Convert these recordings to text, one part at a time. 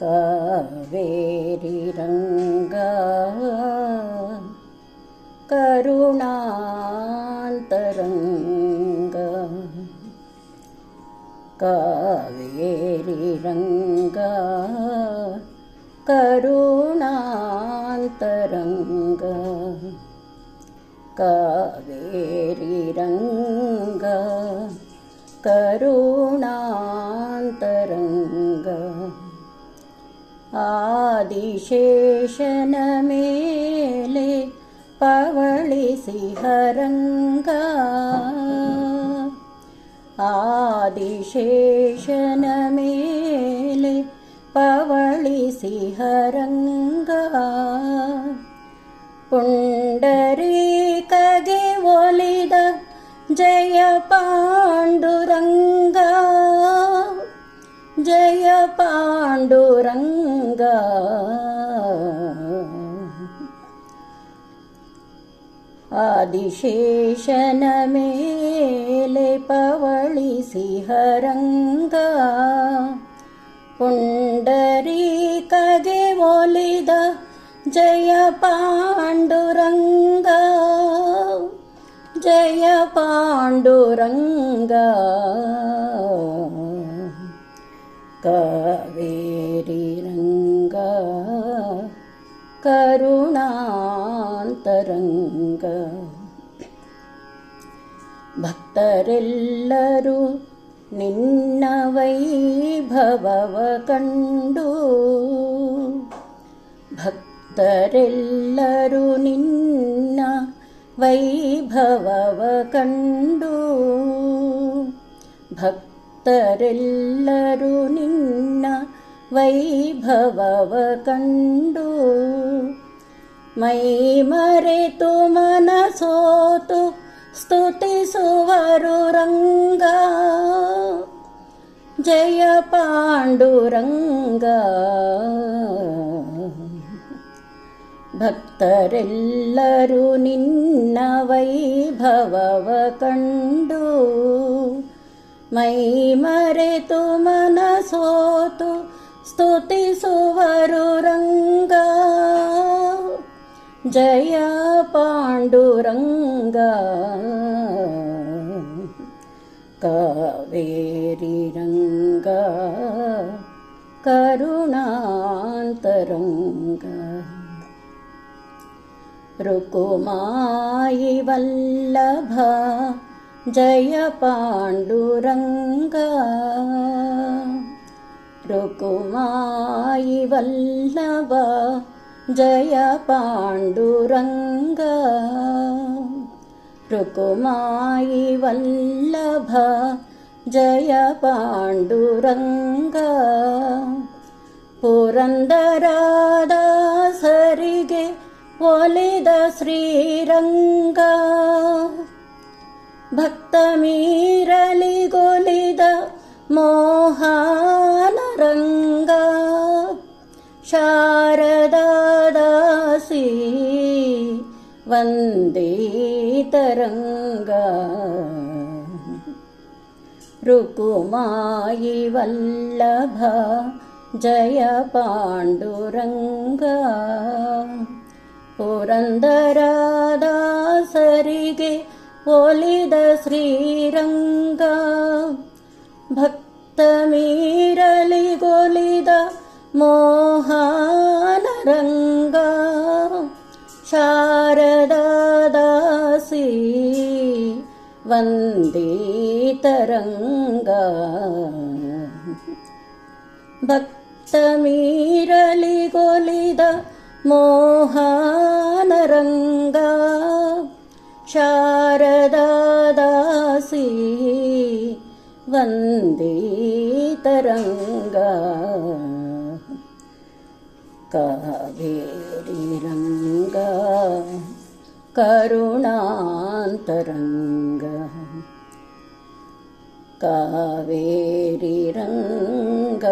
காவேரிரங்கா கருணாந்தரங்கா காவேரிரங்கா கருணாந்தரங்கா காவேரிரங்கா கருணா ವಿಶೇಷನ ಮೇಲೆ ಪವಳಿಸಿ ಹರಂಗ ಆದಿಶೇಷನ ಮೇಲೆ ಪವಳಿಸಿ ಹರಂಗ ಪುಂಡರೀಕಗೆ ಒಲಿದ ಜಯ ಪಾಂಡುರಂಗ ಜಯ ಪಾಂಡುರಂಗ ಆದಿಶೇಷನ ಮೇಲೆ ಪವಳಿಸಿಹರಂಗ ಪುಂಡರೀಕಗೆ ಒಲಿದ ಜಯ ಪಾಂಡುರಂಗ ಜಯ ಪಾಂಡುರಂಗ ಕಾವೇರಿ ರಂಗ ಕರುಣಾಂತರಂಗ ಭಕ್ತರೆಲ್ಲರೂ ನಿನ್ನ ವೈಭವವ ಕಂಡು. ಭಕ್ತರೆಲ್ಲರೂ ನಿನ್ನ ವೈಭವವ ಕಂಡು. ಭಕ್ತರೆಲ್ಲರೂ ನಿನ್ನ ವೈಭವವ ಕಂಡು. ಮೈ ಮರೆತು ಮನಸೋತು ಸ್ತುತಿಸುವರು ರಂಗ. ಜಯ ಪಾಂಡುರಂಗ. ಭಕ್ತರೆಲ್ಲರೂ ನಿನ್ನ ವೈಭವವ ಕಂಡು ಮೈ ಮರೆತು ಮನಸೋತು ಸ್ತುತಿಸುವರು ರಂಗ. जय पाण्डुरङ्गा कावेरिरङ्गा करुणान्तरङ्गा रुकुमायि वल्लभा जय पाण्डुरङ्गा रुकुमायि वल्लभा ವಲ್ಲಭ ಜಯ ಪಾಂಡುರಂಗ ರುಕುಮಾಯಿ ವಲ್ಲಭ ಜಯ ಪಾಂಡುರಂಗ ಪುರಂದರಾದಾಸರಿಗೆ ಒಲಿದ ಶ್ರೀರಂಗ ಭಕ್ತ ಮೀರಲಿಗೊಲಿದ ಮೋಹಾನರಂಗ वन्दे तरङ्गा रुकुमायि वल्लभा जय पाण्डुरङ्गा पुरन्दरादासरिगे ओलिद श्रीरङ्गा भक्तमीरलिगोलिद मोहानरङ्गा शार ವಂದಿತರಂಗ ಭಕ್ತ ಮೀರಲಿಗೊಲಿದ ಮೋಹಾನರಂಗ ಶಾರದಾದಾಸಿ ವಂದಿತರಂಗ ಕಾವೇರಿ ರಂಗ करुणान्तरङ्गः। कावेरिरङ्ग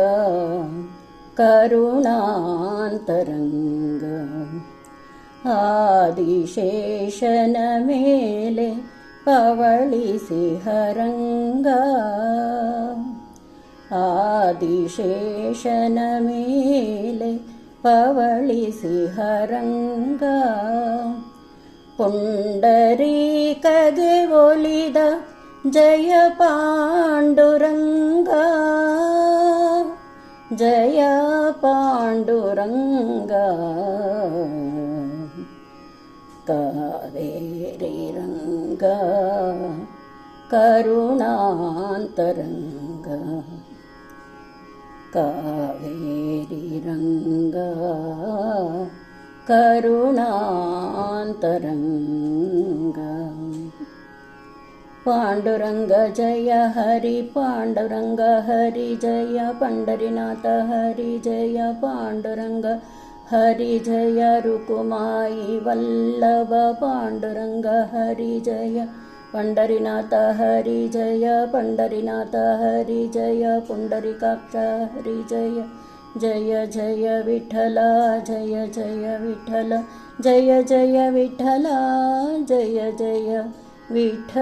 करुणान्तरङ्ग। आदिशेषन मेले पवळिसिहरङ्ग आदिशेषन मेले पवळिसिहरङ्ग ಪುಂಡರೀಕಗೆ ಒಲಿದ ಜಯ ಪಾಂಡುರಂಗ ಜಯ ಪಾಂಡುರಂಗ ಕಾವೇರಿ ರಂಗ ಕರುಣಾಂತರಂಗ ಕಾವೇರಿ ರಂಗ करुणान्तरङ्ग पाण्डुरङ्गजय हरि पाण्डुरङ्ग हरि जय पाण्डरीनाथ हरि जय पाण्डुरङ्ग हरि जय रुकुमायि वल्लभ पाण्डुरङ्ग हरि जय पण्डरीनाथ हरि जय पाण्डरीनाथ हरि जय पुण्डरीकाक्ष हरि जय। जय जय विठला जय जय विठला जय जय विठला जय जय विठ